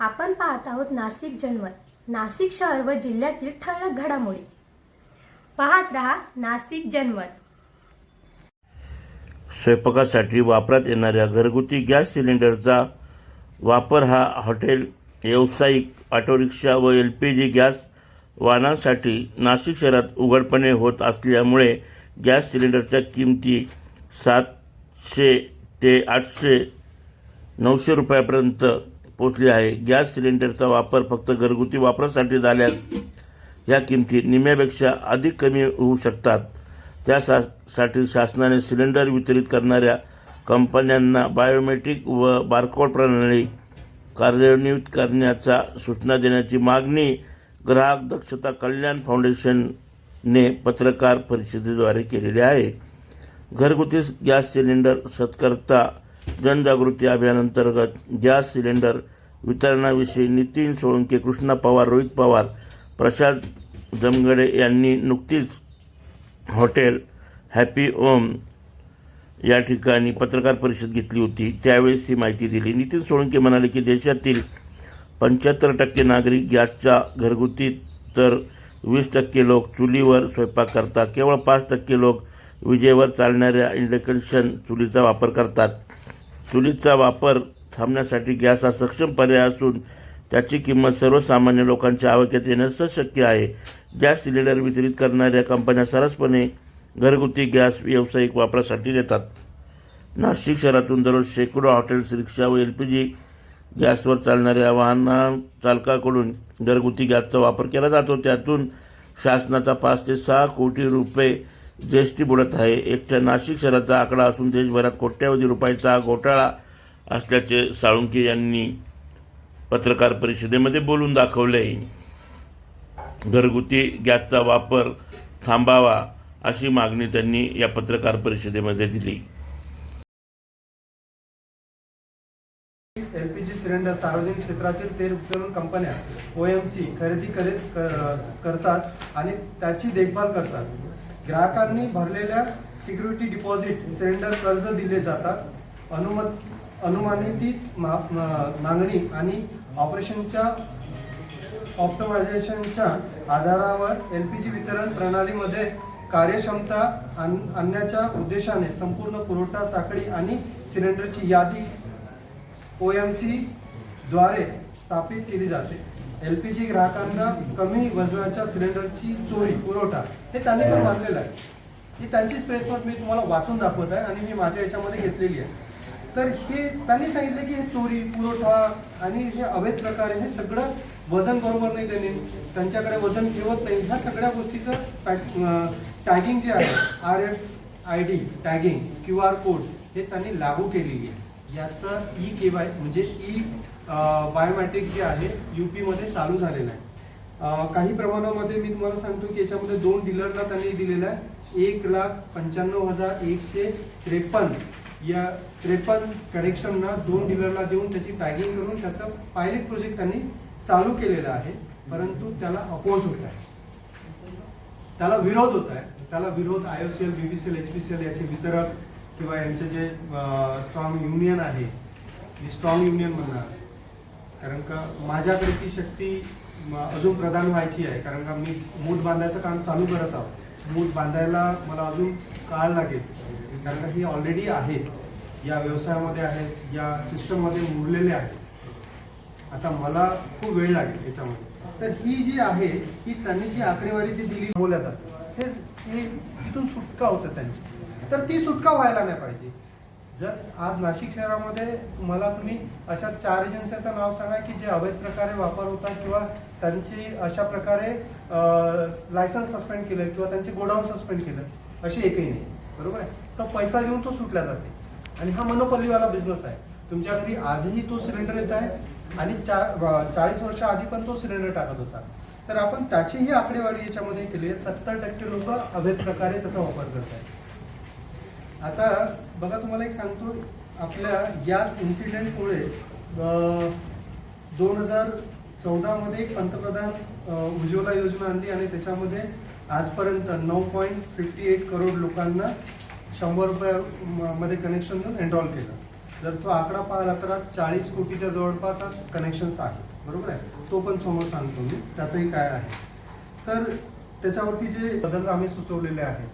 आपण पाहत आहोत नाशिक जनमत नाशिक शहर व जिल्ह्यातील ठळक घडामोडी. पाहत रहा नाशिक जनमत स्वयंपाकासाठी वापरात येणाऱ्या घरगुती गॅस सिलेंडरचा वापर हा हॉटेल व्यावसायिक ऑटोरिक्षा व एल पी जी गॅस वाहनांसाठी नाशिक शहरात उघडपणे होत असल्यामुळे गॅस सिलेंडरच्या किमती सातशे ते आठशे नऊशे रुपयापर्यंत पोचली आहे. गॅस सिलेंडरचा वापर फक्त घरगुती वापरासाठी झाल्यास या किमती निम्यापेक्षा अधिक कमी होऊ शकतात. त्यासाठी शासनाने सिलेंडर वितरित करणाऱ्या कंपन्यांना बायोमेट्रिक व बारकोड प्रणाली कार्यान्वित करण्याचा सूचना देण्याची मागणी ग्राहक दक्षता कल्याण फाउंडेशनने पत्रकार परिषदेद्वारे केलेली आहे. घरगुती गॅस सिलेंडर सत्कर्ता जनजागृती अभियानांतर्गत गॅस सिलेंडर वितरणाविषयी नितीन सोळंके कृष्णा पवार रोहित पवार प्रसाद जमगडे यांनी नुकतीच हॉटेल हॅपी ओम या ठिकाणी पत्रकार परिषद घेतली होती. त्यावेळेस ही माहिती दिली. नितीन सोळंके म्हणाले की देशातील पंच्याहत्तर टक्के नागरिक गॅसच्या घरगुती तर वीस टक्के लोक चुलीवर स्वयंपाक करतात. केवळ पाच टक्के लोक विजेवर चालणाऱ्या इंडक्शन चुलीचा वापर करतात. चुलीचा वापर थांबण्यासाठी गॅस हा सक्षम पर्याय असून त्याची किंमत सर्वसामान्य लोकांच्या आवाक्यात येणं शक्य आहे. गॅस सिलेंडर वितरित करणाऱ्या कंपन्या सरसपणे घरगुती गॅस व्यावसायिक वापरासाठी देतात. नाशिक शहरातून दररोज शेकडो हॉटेल्स रिक्षा व एल पी जी गॅसवर चालणाऱ्या वाहना चालकाकडून घरगुती गॅसचा वापर केला जातो. त्यातून शासनाचा पाच ते सहा कोटी रुपये जी एस बुडत आहे एकट्या नाशिक शहराचा आकडा असून देशभरात कोट्यावधी रुपयाचा घोटाळा असल्याचे साळुंके यांनी पत्रकार परिषदेमध्ये बोलून दाखवले. घरगुती गॅसचा वापर थांबावा अशी मागणी त्यांनी या पत्रकार परिषदेमध्ये दिली. एलपीजी सिलेंडर सार्वजनिक क्षेत्रातील तेल वितरण कंपन्या ओ एम सी खरेदी करीत करतात आणि त्याची देखभाल करतात. ग्राहकांनी भरलेल्या सिक्युरिटी डिपॉझिट सिलेंडर कर्ज दिले जातात. अनुमत अनुमानित मागणी आणि ऑपरेशनच्या ऑप्टमायझेशनच्या आधारावर एल पी जी वितरण प्रणालीमध्ये कार्यक्षमता आण आणण्याच्या उद्देशाने संपूर्ण पुरवठा साखळी आणि सिलेंडरची यादी ओ एम सी द्वारे स्थापित केली जाते. एल पी जी ग्राहकांना कमी वजनाच्या सिलेंडरची चोरी पुरवठा हे त्यांनी पण मानलेलं आहे. ही त्यांचीच प्रेस नोट मी तुम्हाला वाचून दाखवत आहे आणि मी माझ्या याच्यामध्ये घेतलेली आहे. तर हे त्यांनी सांगितलं की हे चोरी पुरवठा आणि हे अवैध प्रकार आहे हे सगळं वजन बरोबर नाही त्यांनी त्यांच्याकडे वजन ठेवत नाही. ह्या सगळ्या गोष्टीचं पॅक टॅगिंग जे आहे R F I D tagging Q R code हे त्यांनी लागू केलेली आहे. याचं ई के वाय म्हणजे ई बायोमॅट्रिक जे आहे यू पीमध्ये चालू झालेलं आहे. काही प्रमाणामध्ये मी तुम्हाला सांगतो की याच्यामध्ये दोन डीलरला त्यांनी दिलेलं आहे. एक लाख पंच्याण्णव हजार एकशे त्रेपन्न. या त्रेपन्न कनेक्शनना दोन डीलरला देऊन त्याची टॅगिंग करून त्याचा पायलट प्रोजेक्ट त्यांनी चालू केलेला आहे. परंतु त्याला अपोज होत आहे. त्याला विरोध होत आहे. त्याला विरोध I O C L B B C L H P C L याचे वितरक किंवा यांचे जे स्ट्रॉंग युनियन आहे स्ट्रॉंग युनियन म्हणणार कारण का माझ्याकडे ती शक्ती अजून प्रदान व्हायची आहे. कारण का मी मूठ बांधायचं काम चालू करत आहोत मूठ बांधायला मला अजून काळ लागेल. कारण का ही ऑलरेडी आहे. या व्यवसायामध्ये आहेत या सिस्टममध्ये मुरलेले आहेत आता मला खूप वेळ लागेल याच्यामध्ये. तर ही जी आहे ही त्यांनी जी आकडेवारी जी दिली बोलल्या जातात हे हे इथून सुटका होतं त्यांची. तर ती सुटका व्हायला नाही पाहिजे. जर आज नाशिक शहरामध्ये मला तुम्ही अशा चार एजन्सीचं नाव सांगा की जे अवैध प्रकारे वापर होतात किंवा त्यांची अशा प्रकारे लायसन्स सस्पेंड केलं किंवा त्यांचे गोडाऊन सस्पेंड केलं अशी एकही नाही. बरोबर आहे? तर पैसा देऊन तो सुटला जाते. आणि हा मनोपल्लीवाला बिझनेस आहे. तुमच्या घरी आजही तो सिलेंडर येत आहे आणि चार चाळीस वर्ष आधी पण तो सिलेंडर टाकत होता. तर आपण त्याचीही आकडेवारी याच्यामध्ये केली आहे. सत्तर टक्के लोक अवैध प्रकारे त्याचा वापर करत आहेत आता बघा तुम्हाला एक सांगतो. आपल्या गॅस इन्सिडेंटमुळे दोन हजार चौदामध्ये पंतप्रधान उज्ज्वला योजना आणली आणि त्याच्यामध्ये आजपर्यंत नऊ पॉईंट फिफ्टी एट करोड लोकांना शंभर रुपया म- मध्ये कनेक्शन देऊन एनरॉल केलं. जर तो आकडा पाहिला तर चाळीस कोटीच्या जवळपास आज कनेक्शन्स आहेत. बरोबर आहे? तो पण समोर सांगतो मी. त्याचंही काय आहे? तर त्याच्यावरती जे बदल आम्ही सुचवलेले आहेत